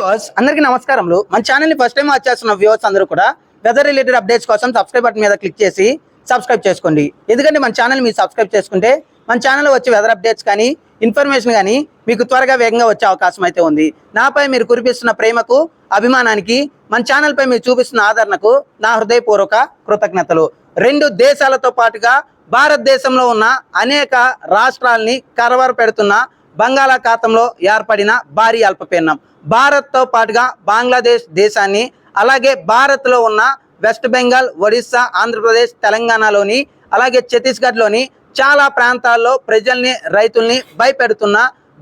Viewers అందరికీ నమస్కారములు. మన ఛానల్ని ఫస్ట్ టైం వాచ్ చేస్తున్న వ్యూవర్స్ అందరూ కూడా వెదర్ రిలేటెడ్ అప్డేట్స్ కోసం సబ్స్క్రైబ్ బటన్ మీద క్లిక్ చేసి సబ్స్క్రైబ్ చేసుకోండి. ఎందుకంటే మన ఛానల్ మీరు సబ్స్క్రైబ్ చేసుకుంటే మన ఛానల్లో వచ్చే వెదర్ అప్డేట్స్ కానీ ఇన్ఫర్మేషన్ కానీ మీకు త్వరగా వేగంగా వచ్చే అవకాశం అయితే ఉంది. నాపై మీరు కురిపిస్తున్న ప్రేమకు అభిమానానికి మన ఛానల్ పై మీరు చూపిస్తున్న ఆదరణకు నా హృదయపూర్వక కృతజ్ఞతలు. రెండు దేశాలతో పాటుగా భారతదేశంలో ఉన్న అనేక రాష్ట్రాలని కరవర పెడుతున్న బంగాళాఖాతంలో ఏర్పడిన భారీ అల్పపీడనం. భారత్తో పాటుగా బంగ్లాదేశ్ దేశాన్ని అలాగే భారత్లో ఉన్న వెస్ట్ బెంగాల్ ఒడిస్సా ఆంధ్రప్రదేశ్ తెలంగాణలోని అలాగే ఛత్తీస్గఢ్లోని చాలా ప్రాంతాల్లో ప్రజల్ని రైతుల్ని భయపెడుతున్న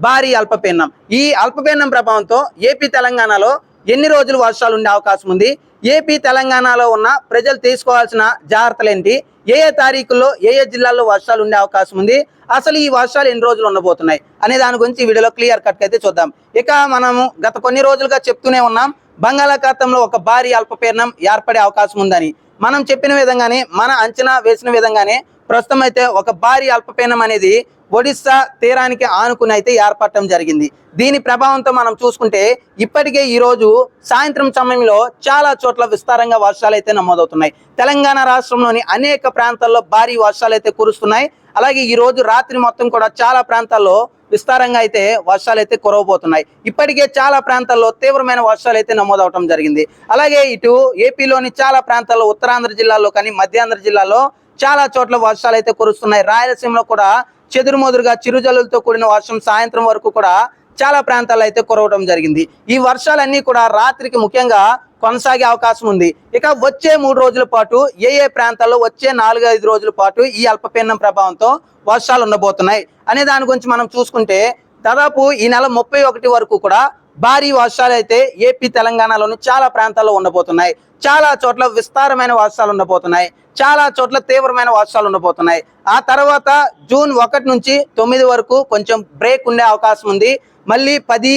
భారీ అల్పపీడనం. ఈ అల్పపీడనం ప్రభావంతో ఏపీ తెలంగాణలో ఎన్ని రోజులు వర్షాలు ఉండే అవకాశం ఉంది? ఏపీ తెలంగాణలో ఉన్న ప్రజలు తీసుకోవాల్సిన జాగ్రత్తలు ఏంటి ఏ ఏ తారీఖుల్లో ఏ ఏ జిల్లాల్లో వర్షాలు ఉండే అవకాశం ఉంది? అసలు ఈ వర్షాలు ఎన్ని రోజులు ఉండబోతున్నాయి? అనే దాని గురించి ఈ వీడియోలో క్లియర్ కట్ అయితే చూద్దాం. ఇక మనము గత కొన్ని రోజులుగా చెప్తూనే ఉన్నాం బంగాళాఖాతంలో ఒక భారీ అల్పపీడనం ఏర్పడే అవకాశం ఉందని. మనం చెప్పిన విధంగానే మన అంచనా వేసిన విధంగానే ప్రస్తుతం అయితే ఒక భారీ అల్పపీనం అనేది ఒడిస్సా తీరానికి ఆనుకుని అయితే ఏర్పడటం జరిగింది. దీని ప్రభావంతో మనం చూసుకుంటే ఇప్పటికే ఈరోజు సాయంత్రం సమయంలో చాలా చోట్ల విస్తారంగా వర్షాలు అయితే నమోదవుతున్నాయి. తెలంగాణ రాష్ట్రంలోని అనేక ప్రాంతాల్లో భారీ వర్షాలు అయితే కురుస్తున్నాయి. అలాగే ఈ రోజు రాత్రి మొత్తం కూడా చాలా ప్రాంతాల్లో విస్తారంగా అయితే వర్షాలు అయితే కురవబోతున్నాయి. ఇప్పటికే చాలా ప్రాంతాల్లో తీవ్రమైన వర్షాలు అయితే నమోదవటం జరిగింది. అలాగే ఇటు ఏపీలోని చాలా ప్రాంతాల్లో ఉత్తరాంధ్ర జిల్లాలో కానీ మధ్యాంధ్ర జిల్లాలో చాలా చోట్ల వర్షాలు అయితే కురుస్తున్నాయి. రాయలసీమలో కూడా చెదురుమదురుగా చిరుజల్లులతో కూడిన వర్షం సాయంత్రం వరకు కూడా చాలా ప్రాంతాల్లో అయితే కురవడం జరిగింది. ఈ వర్షాలన్నీ కూడా రాత్రికి ముఖ్యంగా కొనసాగే అవకాశం ఉంది. ఇక వచ్చే మూడు రోజుల పాటు ఏ ఏ ప్రాంతాల్లో వచ్చే నాలుగు ఐదు రోజుల పాటు ఈ అల్పపీడనం ప్రభావంతో వర్షాలు ఉండబోతున్నాయి. అనే దాని గురించి మనం చూసుకుంటే దాదాపు ఈ నెల ముప్పై ఒకటి వరకు కూడా భారీ వర్షాలు అయితే ఏపీ తెలంగాణలోని చాలా ప్రాంతాల్లో ఉండబోతున్నాయి. చాలా చోట్ల విస్తారమైన వర్షాలు ఉండబోతున్నాయి. చాలా చోట్ల తీవ్రమైన వర్షాలు ఉండబోతున్నాయి. ఆ తర్వాత జూన్ ఒకటి నుంచి తొమ్మిది వరకు కొంచెం బ్రేక్ ఉండే అవకాశం ఉంది. మళ్ళీ పది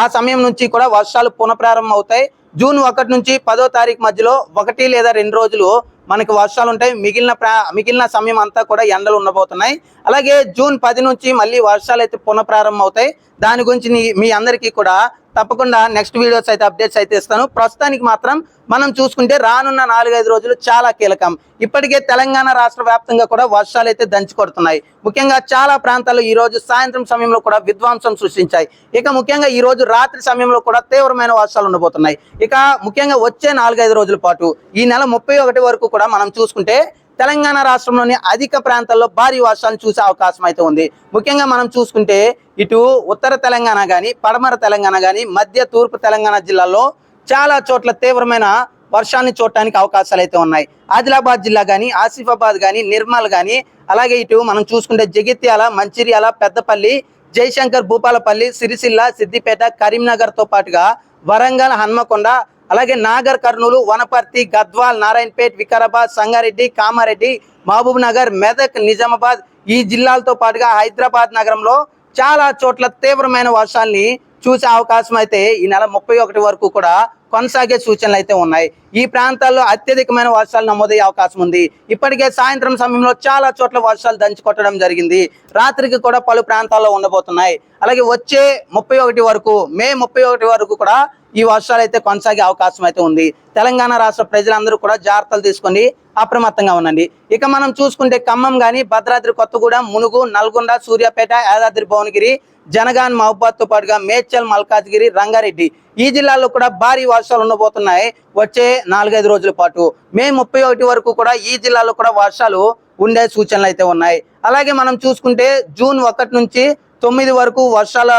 ఆ సమయం నుంచి కూడా వర్షాలు పునఃప్రారంభం అవుతాయి. జూన్ ఒకటి నుంచి పదో తారీఖు మధ్యలో ఒకటి లేదా రెండు రోజులు మనకి వర్షాలు ఉంటాయి. మిగిలిన ప్రా మిగిలిన సమయం అంతా కూడా ఎండలు ఉండబోతున్నాయి. అలాగే జూన్ పది నుంచి మళ్ళీ వర్షాలు అయితే పునఃప్రారంభం అవుతాయి. దాని గురించి మీ అందరికీ కూడా తప్పకుండా నెక్స్ట్ వీడియోస్ అయితే అప్డేట్స్ అయితే ఇస్తాను. ప్రస్తుతానికి మాత్రం మనం చూసుకుంటే రానున్న నాలుగైదు రోజులు చాలా కీలకం. ఇప్పటికే తెలంగాణ రాష్ట్ర వ్యాప్తంగా కూడా వర్షాలు అయితే దంచి కొడుతున్నాయి. ముఖ్యంగా చాలా ప్రాంతాల్లో ఈ రోజు సాయంత్రం సమయంలో కూడా విధ్వంసం సృష్టించాయి. ఇక ముఖ్యంగా ఈ రోజు రాత్రి సమయంలో కూడా తీవ్రమైన వర్షాలు ఉండబోతున్నాయి. ఇక ముఖ్యంగా వచ్చే నాలుగైదు రోజుల పాటు ఈ నెల ముప్పై ఒకటి వరకు కూడా మనం చూసుకుంటే తెలంగాణ రాష్ట్రంలోని అధిక ప్రాంతాల్లో భారీ వర్షాలు చూసే అవకాశం అయితే ఉంది. ముఖ్యంగా మనం చూసుకుంటే ఇటు ఉత్తర తెలంగాణ కానీ పడమర తెలంగాణ కానీ మధ్య తూర్పు తెలంగాణ జిల్లాల్లో చాలా చోట్ల తీవ్రమైన వర్షాన్ని చూడటానికి అవకాశాలు అయితే ఉన్నాయి. ఆదిలాబాద్ జిల్లా కానీ ఆసిఫాబాద్ కానీ నిర్మల్ కానీ అలాగే ఇటు మనం చూసుకుంటే జగిత్యాల మంచిర్యాల పెద్దపల్లి జయశంకర్ భూపాలపల్లి సిరిసిల్ల సిద్దిపేట కరీంనగర్తో పాటుగా వరంగల్ హన్మకొండ అలాగే నాగర్ కర్నూలు వనపర్తి గద్వాల్ నారాయణపేట్ వికారాబాద్ సంగారెడ్డి కామారెడ్డి మహబూబ్ నగర్ మెదక్ నిజామాబాద్ ఈ జిల్లాలతో పాటుగా హైదరాబాద్ నగరంలో చాలా చోట్ల తీవ్రమైన వర్షాల్ని చూసే అవకాశం అయితే ఈ నెల ముప్పై ఒకటి వరకు కూడా కొనసాగే సూచనలు అయితే ఉన్నాయి. ఈ ప్రాంతాల్లో అత్యధికమైన వర్షాలు నమోదయ్యే అవకాశం ఉంది. ఇప్పటికే సాయంత్రం సమయంలో చాలా చోట్ల వర్షాలు దంచి కొట్టడం జరిగింది. రాత్రికి కూడా పలు ప్రాంతాల్లో ఉండబోతున్నాయి. అలాగే వచ్చే ముప్పై ఒకటి వరకు మే ముప్పై ఒకటి వరకు కూడా ఈ వర్షాలు అయితే కొనసాగే అవకాశం అయితే ఉంది. తెలంగాణ రాష్ట్ర ప్రజలందరూ కూడా జాగ్రత్తలు తీసుకొని అప్రమత్తంగా ఉండండి. ఇక మనం చూసుకుంటే ఖమ్మం కానీ భద్రాద్రి కొత్తగూడెం మునుగు నల్గొండ సూర్యాపేట యాదాద్రి భువనగిరి జనగాన్ మహబాద్తో పాటుగా మేడ్చల్ మల్కాజ్గిరి రంగారెడ్డి ఈ జిల్లాల్లో కూడా భారీ వర్షాలు ఉండబోతున్నాయి. వచ్చే నాలుగైదు రోజుల పాటు మే ముప్పై ఒకటి వరకు కూడా ఈ జిల్లాలో కూడా వర్షాలు ఉండే సూచనలు అయితే ఉన్నాయి. అలాగే మనం చూసుకుంటే జూన్ ఒకటి నుంచి తొమ్మిది వరకు వర్షాల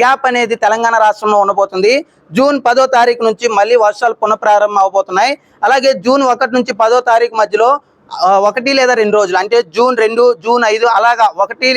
గ్యాప్ అనేది తెలంగాణ రాష్ట్రంలో ఉండబోతుంది. జూన్ పదో తారీఖు నుంచి మళ్ళీ వర్షాలు పునఃప్రారంభం అవబోతున్నాయి. అలాగే జూన్ ఒకటి నుంచి పదో తారీఖు మధ్యలో ఒకటి లేదా రెండు రోజులు అంటే జూన్ రెండు జూన్ ఐదు అలాగా ఒకటి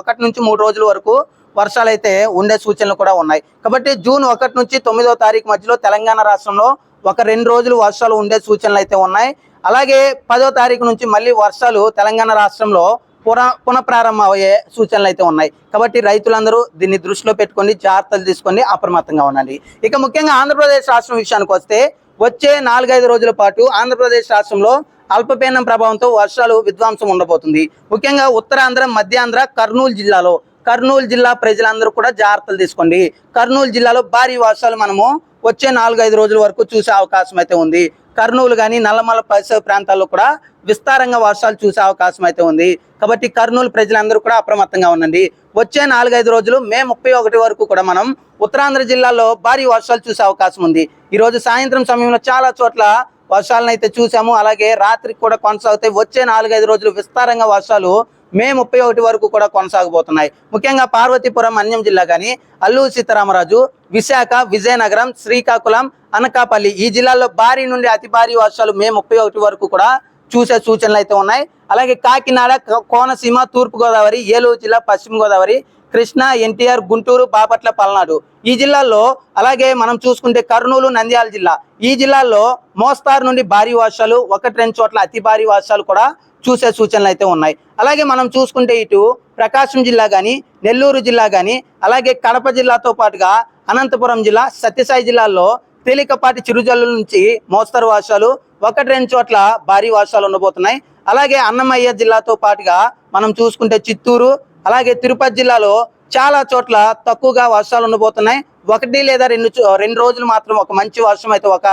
ఒకటి నుంచి మూడు రోజుల వరకు వర్షాలు అయితే ఉండే సూచనలు కూడా ఉన్నాయి. కాబట్టి జూన్ ఒకటి నుంచి తొమ్మిదో తారీఖు మధ్యలో తెలంగాణ రాష్ట్రంలో ఒక రెండు రోజులు వర్షాలు ఉండే సూచనలు అయితే ఉన్నాయి. అలాగే పదో తారీఖు నుంచి మళ్ళీ వర్షాలు తెలంగాణ రాష్ట్రంలో పున పునఃప్రారంభం అయ్యే సూచనలు అయితే ఉన్నాయి. కాబట్టి రైతులందరూ దీన్ని దృష్టిలో పెట్టుకొని జాగ్రత్తలు తీసుకొని అప్రమత్తంగా ఉండండి. ఇక ముఖ్యంగా ఆంధ్రప్రదేశ్ రాష్ట్రం విషయానికి వస్తే వచ్చే నాలుగైదు రోజుల పాటు ఆంధ్రప్రదేశ్ రాష్ట్రంలో అల్పపీడనం ప్రభావంతో వర్షాలు విధ్వంసం ఉండబోతుంది. ముఖ్యంగా ఉత్తరాంధ్ర మధ్యాంధ్ర కర్నూలు జిల్లాలో కర్నూలు జిల్లా ప్రజలందరూ కూడా జాగ్రత్తలు తీసుకోండి. కర్నూలు జిల్లాలో భారీ వర్షాలు మనము వచ్చే నాలుగైదు రోజుల వరకు చూసే అవకాశం అయితే ఉంది. కర్నూలు కానీ నల్లమల పరిసర ప్రాంతాల్లో కూడా విస్తారంగా వర్షాలు చూసే అవకాశం అయితే ఉంది. కాబట్టి కర్నూలు ప్రజలందరూ కూడా అప్రమత్తంగా ఉండండి. వచ్చే నాలుగైదు రోజులు మే ముప్పై ఒకటి వరకు కూడా మనం ఉత్తరాంధ్ర జిల్లాలో భారీ వర్షాలు చూసే అవకాశం ఉంది. ఈరోజు సాయంత్రం సమయంలో చాలా చోట్ల వర్షాలను అయితే చూసాము. అలాగే రాత్రికి కూడా కొనసాగుతాయి. వచ్చే నాలుగైదు రోజులు విస్తారంగా వర్షాలు మే ముప్పై ఒకటి వరకు కూడా కొనసాగబోతున్నాయి. ముఖ్యంగా పార్వతీపురం అన్యం జిల్లా కానీ అల్లూరు సీతారామరాజు విశాఖ విజయనగరం శ్రీకాకుళం అనకాపల్లి ఈ జిల్లాల్లో భారీ నుండి అతి భారీ వర్షాలు మే ముప్పై ఒకటి వరకు కూడా చూసే సూచనలు అయితే ఉన్నాయి. అలాగే కాకినాడ కోనసీమ తూర్పుగోదావరి ఏలూరు జిల్లా పశ్చిమ గోదావరి కృష్ణా ఎన్టీఆర్ గుంటూరు బాపట్ల పల్నాడు ఈ జిల్లాల్లో అలాగే మనం చూసుకుంటే కర్నూలు నంద్యాల జిల్లా ఈ జిల్లాల్లో మోస్తారు నుండి భారీ వర్షాలు ఒకటి రెండు చోట్ల అతి భారీ వర్షాలు కూడా చూసే సూచనలు అయితే ఉన్నాయి. అలాగే మనం చూసుకుంటే ఇటు ప్రకాశం జిల్లా కానీ నెల్లూరు జిల్లా కానీ అలాగే కడప జిల్లాతో పాటుగా అనంతపురం జిల్లా సత్యసాయి జిల్లాల్లో తేలికపాటి చిరుజల్లుల నుంచి మోస్తరు వర్షాలు ఒకటి రెండు చోట్ల భారీ వర్షాలు ఉండబోతున్నాయి. అలాగే అన్నమయ్య జిల్లాతో పాటుగా మనం చూసుకుంటే చిత్తూరు అలాగే తిరుపతి జిల్లాలో చాలా చోట్ల తక్కువగా వర్షాలు ఉండబోతున్నాయి. ఒకటి లేదా రెండు రెండు రోజులు మాత్రం ఒక మంచి వర్షం అయితే ఒక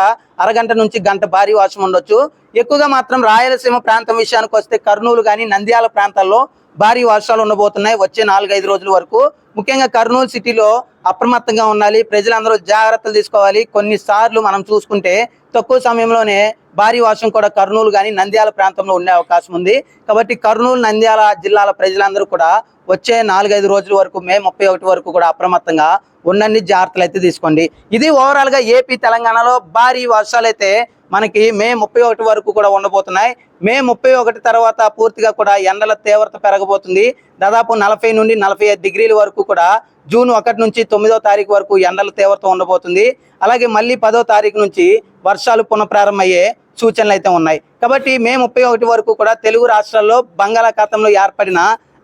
అరగంట నుంచి గంట భారీ వర్షం ఉండొచ్చు. ఎక్కువగా మాత్రం రాయలసీమ ప్రాంతం విషయానికి వస్తే కర్నూలు కానీ నంద్యాల ప్రాంతాల్లో భారీ వర్షాలు ఉండబోతున్నాయి వచ్చే నాలుగైదు రోజుల వరకు. ముఖ్యంగా కర్నూలు సిటీలో అప్రమత్తంగా ఉండాలి. ప్రజలందరూ జాగ్రత్తలు తీసుకోవాలి. కొన్నిసార్లు మనం చూసుకుంటే తక్కువ సమయంలోనే భారీ వర్షం కూడా కర్నూలు కానీ నంద్యాల ప్రాంతంలో ఉండే అవకాశం ఉంది. కాబట్టి కర్నూలు నంద్యాల జిల్లాల ప్రజలందరూ కూడా వచ్చే నాలుగైదు రోజుల వరకు మే ముప్పై ఒకటి వరకు కూడా అప్రమత్తంగా ఉన్నన్ని జాగ్రత్తలు అయితే తీసుకోండి. ఇది ఓవరాల్గా ఏపీ తెలంగాణలో భారీ వర్షాలు అయితే మనకి మే ముప్పై ఒకటి వరకు కూడా ఉండబోతున్నాయి. మే ముప్పై ఒకటి తర్వాత పూర్తిగా కూడా ఎండల తీవ్రత పెరగబోతుంది. దాదాపు నలభై నుండి నలభై ఐదు డిగ్రీల వరకు కూడా జూన్ ఒకటి నుంచి తొమ్మిదో తారీఖు వరకు ఎండల తీవ్రత ఉండబోతుంది. అలాగే మళ్ళీ పదో తారీఖు నుంచి వర్షాలు పునఃప్రారంభమయ్యే సూచనలు అయితే ఉన్నాయి. కాబట్టి మే ముప్పై ఒకటి వరకు కూడా తెలుగు రాష్ట్రాల్లో బంగాళాఖాతంలో ఏర్పడిన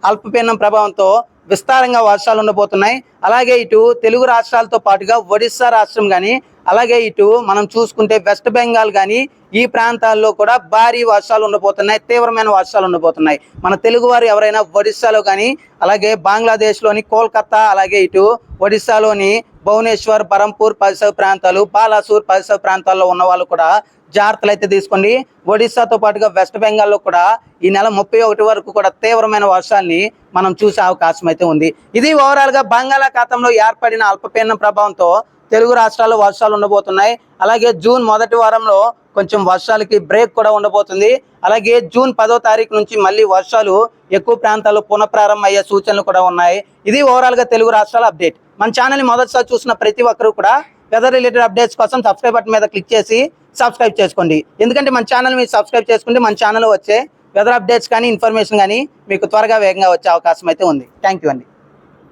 అల్పపీడనం ప్రభావంతో విస్తారంగా వర్షాలు ఉండబోతున్నాయి. అలాగే ఇటు తెలుగు రాష్ట్రాలతో పాటుగా ఒడిస్సా రాష్ట్రం కానీ అలాగే ఇటు మనం చూసుకుంటే వెస్ట్ బెంగాల్ కానీ ఈ ప్రాంతాల్లో కూడా భారీ వర్షాలు ఉండబోతున్నాయి తీవ్రమైన వర్షాలు ఉండబోతున్నాయి. మన తెలుగువారు ఎవరైనా ఒడిస్సాలో కానీ అలాగే బంగ్లాదేశ్లోని కోల్కతా అలాగే ఇటు ఒడిస్సాలోని భువనేశ్వర్ బరంపూర్ పరిసర ప్రాంతాలు బాలాసూర్ పరిసర ప్రాంతాల్లో ఉన్న వాళ్ళు కూడా జాగ్రత్తలు అయితే తీసుకోండి. ఒడిస్సాతో పాటుగా వెస్ట్ బెంగాల్లో కూడా ఈ నెల ముప్పై ఒకటి వరకు కూడా తీవ్రమైన వర్షాన్ని మనం చూసే అవకాశం అయితే ఉంది. ఇది ఓవరాల్గా బంగాళాఖాతంలో ఏర్పడిన అల్పపీడనం ప్రభావంతో తెలుగు రాష్ట్రాల్లో వర్షాలు ఉండబోతున్నాయి. అలాగే జూన్ మొదటి వారంలో కొంచెం వర్షాలకి బ్రేక్ కూడా ఉండబోతుంది. అలాగే జూన్ పదో తారీఖు నుంచి మళ్ళీ వర్షాలు ఎక్కువ ప్రాంతాల్లో పునఃప్రారంభం అయ్యే సూచనలు కూడా ఉన్నాయి. ఇది ఓవరాల్గా తెలుగు రాష్ట్రాల అప్డేట్. మన ఛానల్ మొదటిసారి చూసిన ప్రతి ఒక్కరూ కూడా వెదర్ రిలేటెడ్ అప్డేట్స్ కోసం సబ్స్క్రైబ్ బటన్ మీద క్లిక్ చేసి సబ్స్క్రైబ్ చేసుకోండి. ఎందుకంటే మన ఛానల్ మీరు సబ్స్క్రైబ్ చేసుకుంటే మన ఛానల్ వచ్చే వెదర్ అప్డేట్స్ కానీ ఇన్ఫర్మేషన్ కానీ మీకు త్వరగా వేగంగా వచ్చే అవకాశం అయితే ఉంది. థ్యాంక్ యూ అండి.